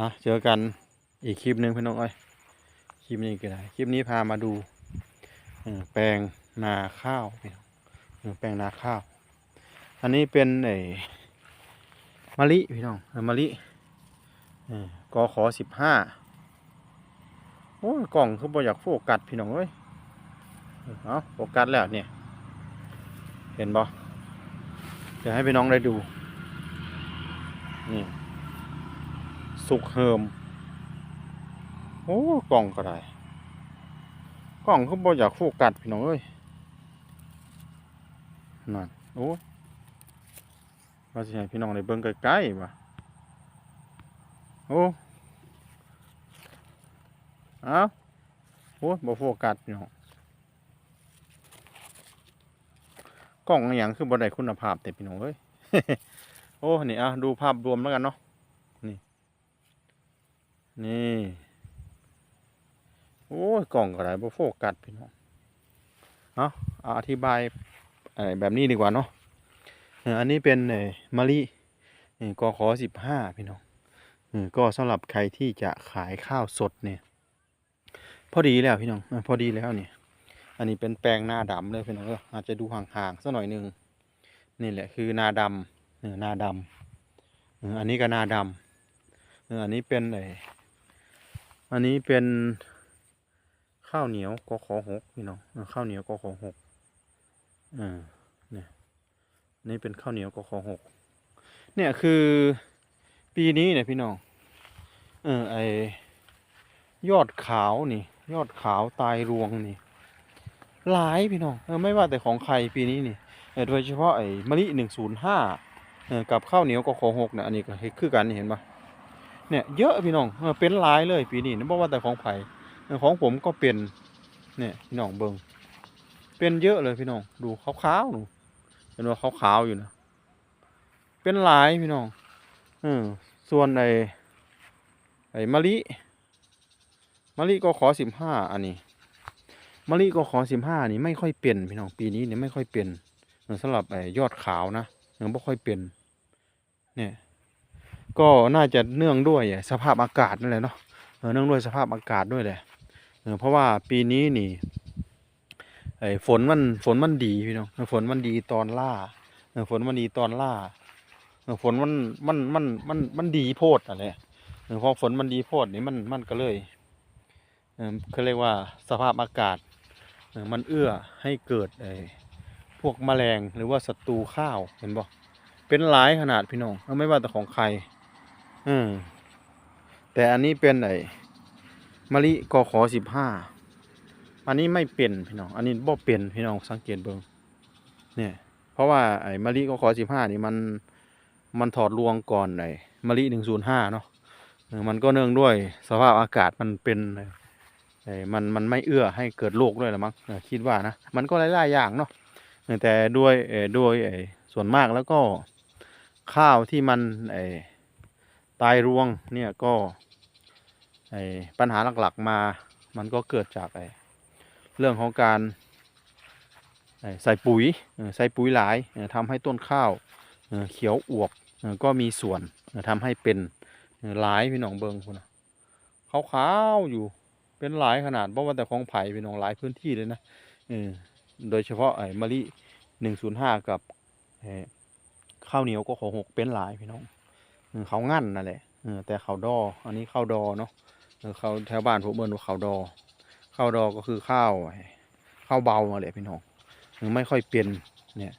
อะเจอกันอีกคลิปหนึ่งพี่น้องเอ้ยคลิปนี้ก็ได้คลิปนี้พามาดูแปลงนาข้าวพี่น้องแปลงนาข้าว อันนี้เป็นไอ้มะลิพี่น้องเออมะลิกอขอสิบห้าโอ้ยกล่องคือบ่อยากโฟกัสพี่น้องเอ้ยเอาโฟกัสแล้วเนี่ยเห็นบ่เดี๋ยวให้พี่น้องได้ดูนี่ สุกเฮิม โอ้กล่องก็ได้กล่องคือบ่อยากโฟกัสพี่น้องเอ้ยนั่นโอ้ว่าสิให้พี่น้องได้เบิ่งใกล้ๆว่ะโอ้เอ้าโอ้บ่โฟกัสพี่น้องกล่องอย่างคือบ่ได้คุณภาพแต่พี่น้องเอ้ยโอ้นี่อะดูภาพรวมแล้วกันเนาะ นี่ โอ้ย กล่องก็ได้บ่โฟกัสพี่น้องเอาเอาอธิบายแบบนี้ดีกว่าเนาะเอ่ออันนี้เป็นเอ่อมะลิกอขอสิบห้าพี่น้องก็สำหรับใครที่จะขายข้าวสดเนี่ย พอดีแล้วพี่น้องพอดีแล้วเนี่ย อันนี้เป็นแปลงนาดำเลยพี่น้องเอออาจจะดูห่างๆสักหน่อยหนึ่งนี่แหละคือนาดำนาดำอันนี้ก็นาดำอออันนี้เป็นไอันนี้เป็นข้าวเหนียวกขอหกพี่น้องข้าวเหนียวกขอหกออเนี่ยนี่เป็นข้าวเหนียวกขอหกเนี่ยคือปีนี้เนี่ยพี่น้องเออไอยอดขาวนี่ ยอดขาวตายรวงนี่หลายพี่น้องเออไม่ว่าแต่ของใครปีนี้นี่เออโดยเฉพาะไอ้มะลิหนึ่งศูนย์ห้ากับข้าวเหนียวกขอหกเนี่ยอันนี้ก็คือกันเห็นปะ เนี่ยเยอะพี่น้องเป็นหลายเลยปีนี้ไม่ว่าแต่ของไผ่ของผมก็เป็นเนี่ยพี่น้องเบิงเป็นเยอะเลยพี่น้อง ดูขาวๆหนูเห็นว่าขาวๆอยู่นะเป็นหลายพี่น้องเออส่วนไอ้ไอ้มะลิมะลิก็ขอสิบห้าอันนี้มะลิก็ขอสิบห้านี่ไม่ค่อยเป็นพี่น้องปีนี้เนี่ยไม่ค่อยเป็นเออสำหรับไอ้ยอดขาวนะยังไม่ค่อยเป็นเนี่ย ก็น่าจะเนื่องด้วยสภาพอากาศนั่นแหละเนาะเนื่องด้วยสภาพอากาศด้วยแหละเพราะว่าปีนี้นี่ไอ้ฝนมันฝนมันดีพี่น้องฝนมันดีตอนล่าฝนมันดีตอนล่าฝนมันมันมันมันมันดีโพดอะไรเออพอฝนมันดีโพดนี่มันมันก็เลยเอ่อเขาเรียกว่าสภาพอากาศมันเอื้อให้เกิดไอ้พวกแมลงหรือว่าศัตรูข้าวเห็นบ่เป็นหลายขนาดพี่น้องไม่ว่าแต่ของใคร อืมแต่อันนี้เป็นไอ้มะลิกอขอสิบห้าอันนี้ไม่เป็นพี่น้อง อันนี้บ่เป็นพี่น้องสังเกตเบิ่งเนี่ย เพราะว่าไอ้มะลิกอขอสิบห้านี่มันมันถอดรวงก่อนไอ้มะลิหนึ่งศูนย์ห้าเนาะมันก็เนื่องด้วยสภาพอากาศมันเป็นเอ่อมันมันไม่เอื้อให้เกิดโรคด้วยละมั้งคิดว่านะ มันก็หลายๆอย่างเนาะแต่ด้วยด้วยเออส่วนมากแล้วก็ข้าวที่มันเออ ตายรวงเนี่ยก็ปัญหาหลักๆมา มันก็เกิดจากไอเรื่องของการใส่ปุ๋ยใส่ปุ๋ยหลายทำให้ต้นข้าวเขียวอวบก็มีส่วนทำให้เป็นหลายพี่น้องเบิงคุณนะขาวๆอยู่เป็นหลายขนาดเพราะว่าแต่ของไผ่เป็นของหลายพื้นที่เลยนะโดยเฉพาะไอ้มะลิหนึ่งศูนย์ห้ากับข้าวเหนียวก็ขอหกเป็นหลายพี่น้อง เขางั้นนั่นแหละแต่เขาดอ อันนี้ข้าวดอเนาะเขาแถวบ้านผมเบิ่นว่าข้าวดอข้าวดอก็คือข้าวข้าวเบามาเลยพี่น้องไม่ค่อยเป็นเนี่ย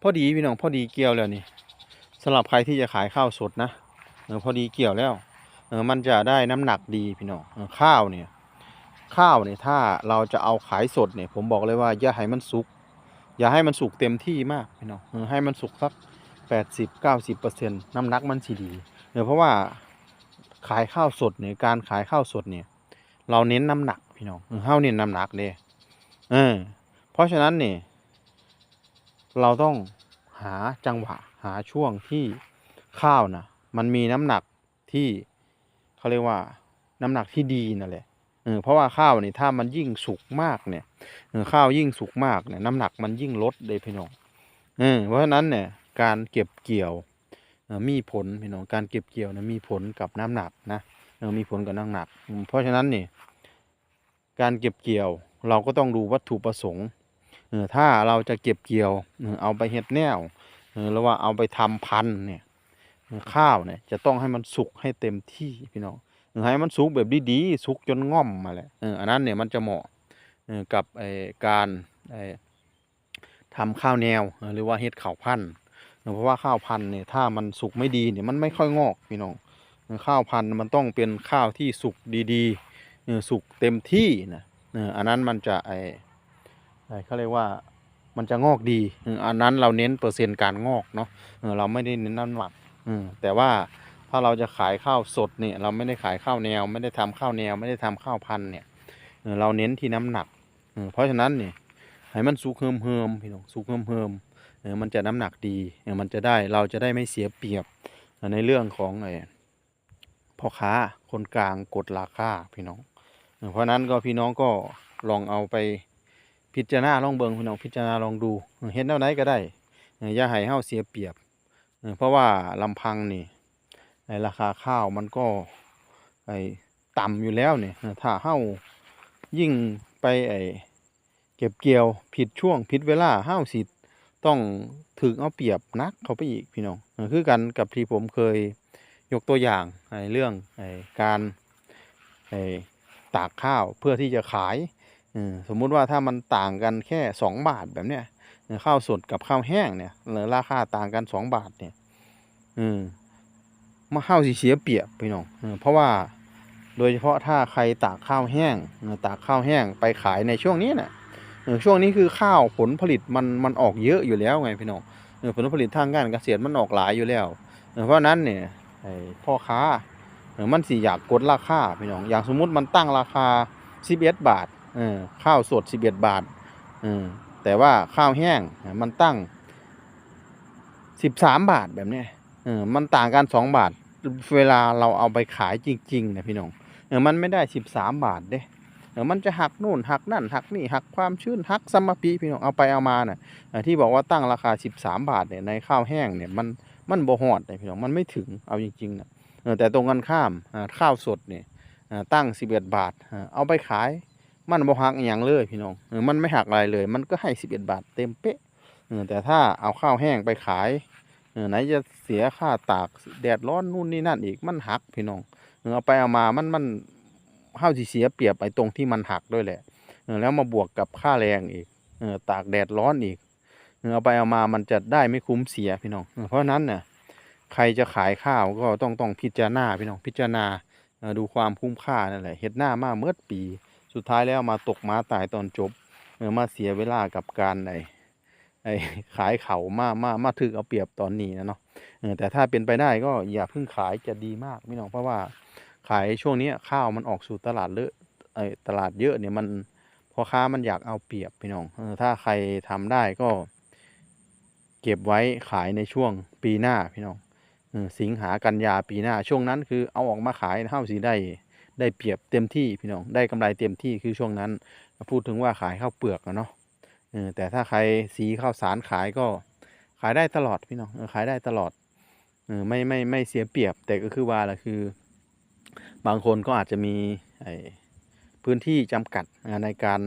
พอดีพี่น้องพอดีเกี่ยวแล้วนี่สำหรับใครที่จะขายข้าวสดนะเอพอดีเกี่ยวแล้วเอมันจะได้น้ำหนักดีพี่น้องข้าวเนี่ยข้าวเนี่ยถ้าเราจะเอาขายสดเนี่ยผมบอกเลยว่าอย่าให้มันสุก อย่าให้มันสุกเต็มที่มากพี่น้องให้มันสุกสัก แปดสิบเก้าสิบเปอร์เซ็นต์น้ำหนักมันสีดีเออเพราะว่าขายข้าวสดเนี่ยการขายข้าวสดเนี่ย เราเน้นน้ำหนักพี่น้องเออเฮาเน้นน้ำหนักเด้เออเพราะฉะนั้นเนี่ยเราต้องหาจังหวะหาช่วงที่ข้าวนะมันมีน้ำหนักที่เขาเรียกว่าน้ำหนักที่ดีนั่นแหละเออเพราะว่าข้าวนี่ถ้ามันยิ่งสุกมากเนี่ยข้าวยิ่งสุกมากเนี่ยน้ำหนักมันยิ่งลดเลยพี่น้องเออเพราะฉะนั้นเนี่ย การเก็บเกี่ยวมีผลพี่น้องการเก็บเกี่ยวนะมีผลกับน้ำหนักนะมีผลกับน้ำหนัก เพราะฉะนั้นนี่การเก็บเกี่ยวเราก็ต้องดูวัตถุประสงค์ถ้าเราจะเก็บเกี่ยวเอาไปเฮ็ดแนวหรือว่าเอาไปทำพันธุ์เนี่ยข้าวเนี่ยจะต้องให้มันสุกให้เต็มที่พี่น้องให้มันสุกแบบดีๆสุกจนง่อมมาแหละอันนั้นเนี่ยมันจะเหมาะกับการทำข้าวแนวหรือว่าเฮ็ดข้าวพันธุ์ เพราะว่าข้าวพันธุ์เนี่ยถ้ามันสุกไม่ดีเนี่ยมันไม่ค่อยงอกพี่น้องข้าวพันธุ์มันต้องเป็นข้าวที่สุกดีๆสุกเต็มที่นะเอออันนั้นมันจะไอเขาเรียกว่ามันจะงอกดีเอออันนั้นเราเน้นเปอร์เซ็นต์การงอกเนาะเราไม่ได้เน้นน้ำหนักแต่ว่าถ้าเราจะขายข้าวสดเนี่ยเราไม่ได้ขายข้าวแนว ไม่ได้ทำข้าวแนว ไม่ได้ทำข้าวพันธุ์เนี่ยเราเน้นที่น้ำหนักเพราะฉะนั้นเนี่ยให้มันสุกเฮิมเฮิมพี่น้องสุกเฮิมเฮิม มันจะน้ำหนักดีเออมันจะได้เราจะได้ไม่เสียเปรียบในเรื่องของไอ้พ่อค้าคนกลางกดราคาพี่น้อง เพราะนั้นก็พี่น้องก็ลองเอาไปพิจารณาลองเบิงพี่น้องพิจารณาลองดูเห็นเท่าไหนก็ได้อย่าให้เฮาเสียเปรียบ เพราะว่าลำพังนี่ไอราคาข้าวมันก็ไอ้ต่ำอยู่แล้วเนี่ยถ้าเฮายิ่งไปไอ้เก็บเกี่ยวผิดช่วงผิดเวลาเฮาสิ ต้องถึงเอาเปรียบนักเขาไปอีกพี่น้องคือกันกับที่ผมเคยยกตัวอย่างไอ้เรื่องการตากข้าวเพื่อที่จะขายสมมุติว่าถ้ามันต่างกันแค่สองบาทแบบเนี้ยข้าวสดกับข้าวแห้งเนี่ยหรือราคาต่างกันสองบาทเนี่ยเออมาข้าวสิเสียเปรียบพี่น้องเพราะว่าโดยเฉพาะถ้าใครตากข้าวแห้งตากข้าวแห้งไปขายในช่วงนี้น่ะ ช่วงนี้คือข้าวผลผลิตมันมันออกเยอะอยู่แล้วไงพี่น้องผลผลิตทางการเกษตรมันออกหลายอยู่แล้ว เพราะนั้นเนี่ยพ่อค้าเออมันสิอยากกดราคาพี่น้องอย่างสมมุติมันตั้งราคา 11 บาทเออข้าวสด 11 บาทเออแต่ว่าข้าวแห้งมันตั้ง 13 บาทแบบนี้เออมันต่างกัน 2 บาท เวลาเราเอาไปขายจริงๆนะพี่น้องเออมันไม่ได้ 13 บาทเด้เด้ มันจะหักนู่นหักนั่นหักนี่หักความชื้นหักซัมมาปีพี่น้องเอาไปเอามาเน่ะเอ่อที่บอกว่าตั้งราคา 13 บาทเนี่ยในข้าวแห้งเนี่ยมันมันบ่ฮอดเลยพี่น้องมันไม่ถึงเอาจริงๆนะแต่ตรงกันข้ามข้าวสดเนี่ยตั้ง 11 บาทอ่าเอาไปขายมันบ่หักอย่างเลยพี่น้องมันไม่หักอะไรเลย มันก็ให้ 11 บาทเต็มเป๊ะแต่ถ้าเอาข้าวแห้งไปขายไหนจะเสียค่าตากแดดร้อนนู่นนี่นั่นอีกมันหักพี่น้องเออเอาไปเอามามันมัน ข้าวสิเสียเปรียบไอ้ตรงที่มันหักด้วยแหละแล้วมาบวกกับค่าแรงอีกเอตากแดดร้อนอีกเอาไปเอามามันจะได้ไม่คุ้มเสียพี่น้องเพราะนั้นเนี่ยใครจะขายข้าวก็ต้องต้องพิจารณาพี่น้องพิจารณาดูความคุ้มค่านั่นแหละเฮ็ดหน้ามาเมื่อปี สุดท้ายแล้วมาตกม้าตายตอนจบเอมาเสียเวลากับการไอไอขายเขามามามาถึกเอาเปรียบตอนนี้นะเนาะแต่ถ้าเป็นไปได้ก็อย่าเพิ่งขายจะดีมากพี่น้องเพราะว่า ขายช่วงนี้ข้าวมันออกสู่ตลาดเลอะไอตลาดเยอะเนี่ยมันพ่อค้ามันอยากเอาเปรียบพี่น้องถ้าใครทำได้ก็ เก็บไว้ขายในช่วงปีหน้าพี่น้องสิงหากันยาปีหน้าช่วงนั้นคือเอาออกมาขายเท่าสีได้ได้เปรียบเต็มที่พี่น้องได้กำไรเต็มที่คือช่วงนั้น พูดถึงว่าขายข้าวเปลือกอะเนาะแต่ถ้าใครสีข้าวสารขายก็ขายได้ตลอดพี่น้องขายได้ตลอดไม่ไม่ไม่เสียเปรียบแต่ก็คือว่าละคือ บางคนก็อาจจะมีพื้นที่จำกัดในการ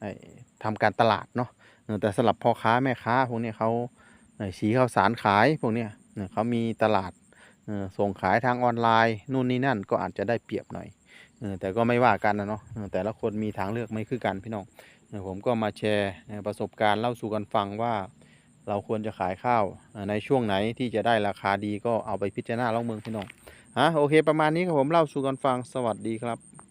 ไอ้ทำการตลาดเนาะแต่สำหรับพ่อค้าแม่ค้าพวกนี้เขาสีข้าวสารขายพวกนี้เขามีตลาดส่งขายทางออนไลน์นู่นนี่นั่นก็อาจจะได้เปรียบหน่อยแต่ก็ไม่ว่ากันนะเนาะแต่ละคนมีทางเลือกไม่คือกันพี่น้องผมก็มาแชร์ประสบการณ์เล่าสู่กันฟังว่าเราควรจะขายข้าวในช่วงไหนที่จะได้ราคาดีก็เอาไปพิจารณาลองเมืองพี่น้อง ฮะโอเคประมาณนี้ครับผมเล่าสู่กันฟังสวัสดีครับ